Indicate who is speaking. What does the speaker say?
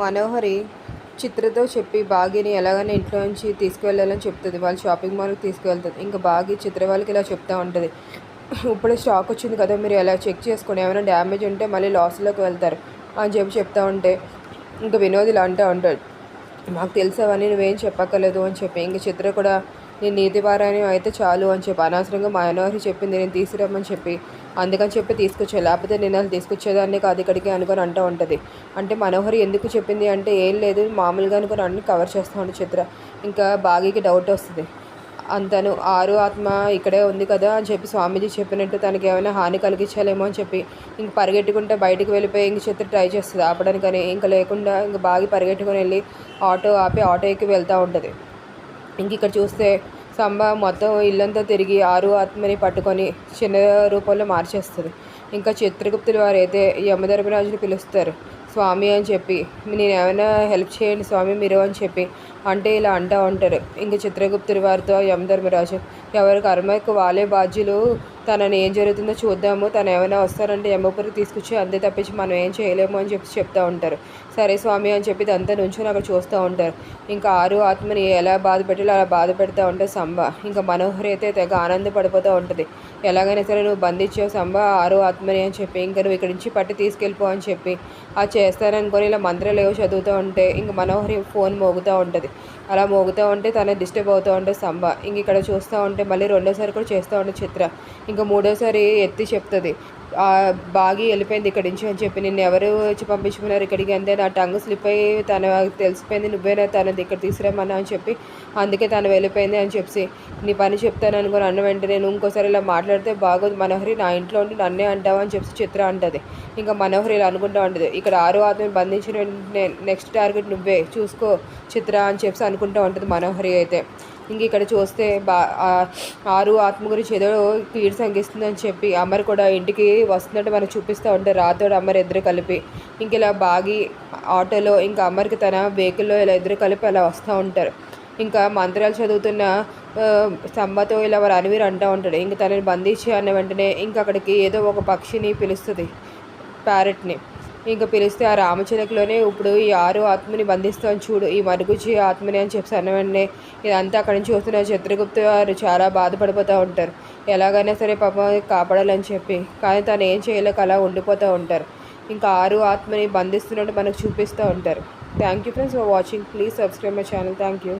Speaker 1: మనోహరి చిత్రతో చెప్పి బాగిని ఎలాగైనా ఇంట్లో నుంచి తీసుకువెళ్ళాలని చెప్తుంది. వాళ్ళు షాపింగ్ మాల్కి తీసుకువెళ్తుంది. ఇంకా బాగి చిత్ర వాళ్ళకి ఇలా చెప్తూ ఉంటుంది. ఇప్పుడే స్టాక్ వచ్చింది కదా మీరు ఎలా చెక్ చేసుకుని ఏమైనా డ్యామేజ్ ఉంటే మళ్ళీ లాస్లోకి వెళ్తారు అని చెప్పి చెప్తా ఉంటే ఇంకా వినోద్ ఇలా అంటూ ఉంటాడు. మాకు తెలిసావని నువ్వేం చెప్పక్కర్లేదు అని చెప్పి. ఇంకా చిత్ర కూడా నేను నీతివారాన్ని అయితే చాలు అని చెప్పి అనవసరంగా మా మనోహరి చెప్పింది నేను తీసుకురమ్మని చెప్పి అందుకని చెప్పి తీసుకొచ్చా లేకపోతే నేను అది తీసుకొచ్చేదాన్ని కాదు ఇక్కడికి అనుకొని అంటూ ఉంటుంది. అంటే మనోహరి ఎందుకు చెప్పింది అంటే ఏం లేదు మామూలుగా అనుకుని అన్ని కవర్ చేస్తూ ఉండే చిత్ర. ఇంకా బాగీకి డౌట్ వస్తుంది. అంతను ఆరు ఆత్మ ఇక్కడే ఉంది కదా అని చెప్పి స్వామీజీ చెప్పినట్టు తనకి ఏమైనా హాని కలిగించాలేమో అని చెప్పి ఇంక పరిగెట్టుకుంటే బయటికి వెళ్ళిపోయి ఇంక చిత్ర ట్రై చేస్తుంది. ఆపడానికని ఇంకా లేకుండా ఇంక బాగా పరిగెట్టుకుని వెళ్ళి ఆటో ఆపి ఆటో ఎక్కి వెళ్తూ ఉంటుంది. ఇంక ఇక్కడ చూస్తే సంబ మొత్తం ఇల్లంతా తిరిగి ఆరు ఆత్మని పట్టుకొని చిన్న రూపంలో మార్చేస్తుంది. ఇంకా చిత్రగుప్తులు వారు అయితే యమధర్మరాజుని పిలుస్తారు. స్వామి అని చెప్పి నేను ఏమైనా హెల్ప్ చేయండి స్వామి మీరు అని చెప్పి అంటే ఇలా అంటూ ఉంటారు. ఇంకా చిత్రగుప్తుడి వారితో యమధర్మరాజు ఎవరి కర్మకు వాళ్ళే బాధ్యులు? తనని ఏం జరుగుతుందో చూద్దాము. తను ఏమైనా వస్తారంటే యమపురికి తీసుకొచ్చి అంతే తప్పించి మనం ఏం చేయలేము అని చెప్పి చెప్తూ ఉంటారు. సరే స్వామి అని చెప్పి అంతా నుంచొని అక్కడ చూస్తూ ఉంటారు. ఇంకా ఆరు ఆత్మని ఎలా బాధ పెట్టాలో అలా బాధ పెడతా ఉంటుంది సంబ. ఇంకా మనోహరి అయితే తెగ ఆనందపడిపోతూ ఉంటుంది. ఎలాగైనా సరే నువ్వు బంధించావు సంబ ఆరు ఆత్మని అని చెప్పి ఇంకా నువ్వు ఇక్కడి నుంచి పట్టి తీసుకెళ్ళిపో అని చెప్పి ఆ చేస్తాననుకొని ఇలా మంత్రాలు ఏవో చదువుతూ ఉంటే ఇంక మనోహరి ఫోన్ మోగుతూ ఉంటుంది. అలా మోగుతూ ఉంటే తన డిస్టర్బ్ అవుతూ ఉంటే సంబ. ఇంక ఇక్కడ చూస్తూ ఉంటే మళ్ళీ రెండోసారి కూడా చేస్తూ ఉంటే చిత్ర. ఇంకా మూడోసారి ఎత్తి చెప్తుంది. బాగి వెళ్ళిపోయింది ఇక్కడి నుంచి అని చెప్పి నిన్ను ఎవరు వచ్చి పంపించుకున్నారు ఇక్కడికి అంతే నా టంగ్ స్లిప్ అయ్యి తను తెలిసిపోయింది నువ్వేనా తనది ఇక్కడ తీసుకురామన్నా అని చెప్పి అందుకే తను వెళ్ళిపోయింది అని చెప్పి నీ పని చెప్తాను అనుకుని అన్న వెంటనే నేను ఇంకోసారి ఇలా మాట్లాడితే బాగోదు మనోహరి నా ఇంట్లో ఉండి నన్నే అంటావా అని చెప్పి చిత్ర అంటది. ఇంకా మనోహరి ఇలా అనుకుంటా ఉంటుంది ఇక్కడ ఆరో ఆత్మని బంధించిన వెంటనే నెక్స్ట్ టార్గెట్ నువ్వే చూసుకో చిత్ర అని చెప్పి అనుకుంటూ ఉంటుంది మనోహరి అయితే. ఇంక ఇక్కడ చూస్తే బా ఆరు ఆత్మ గురించి ఏదో కీడు సంగిస్తుందని చెప్పి అమర్ కూడా ఇంటికి వస్తున్నట్టు మనకు చూపిస్తూ ఉంటే రాతోడు అమర్ ఇద్దరు కలిపి. ఇంక ఇలా బాగి ఆటోలో ఇంకా అమర్కి తన వెహికల్లో ఇలా ఇద్దరు కలిపి అలా వస్తూ ఉంటారు. ఇంకా మంత్రాలు చదువుతున్న స్తంభతో ఇలా వారు అనివీరు అంటూ ఉంటాడు. ఇంక తనని బంధించి అన్న వెంటనే ఇంకా అక్కడికి ఏదో ఒక పక్షిని పిలుస్తుంది ప్యారెట్ని ఇంకా పిలిస్తే ఆ రామచిలకలోనే ఇప్పుడు ఈ ఆరు ఆత్మని బంధిస్తాను చూడు ఈ మరుగుచి ఆత్మని అని చెప్పి అన్న వెంటనే ఇదంతా అక్కడి నుంచి వస్తున్న చిత్రగుప్త వారు చాలా బాధపడిపోతూ ఉంటారు. ఎలాగైనా సరే పాప కాపాడాలని చెప్పి కానీ తను ఏం చేయలేక అలా ఉండిపోతూ ఉంటారు. ఇంకా ఆరు ఆత్మని బంధిస్తున్నట్టు మనకు చూపిస్తూ ఉంటారు. Thank you friends for watching please subscribe my channel thank you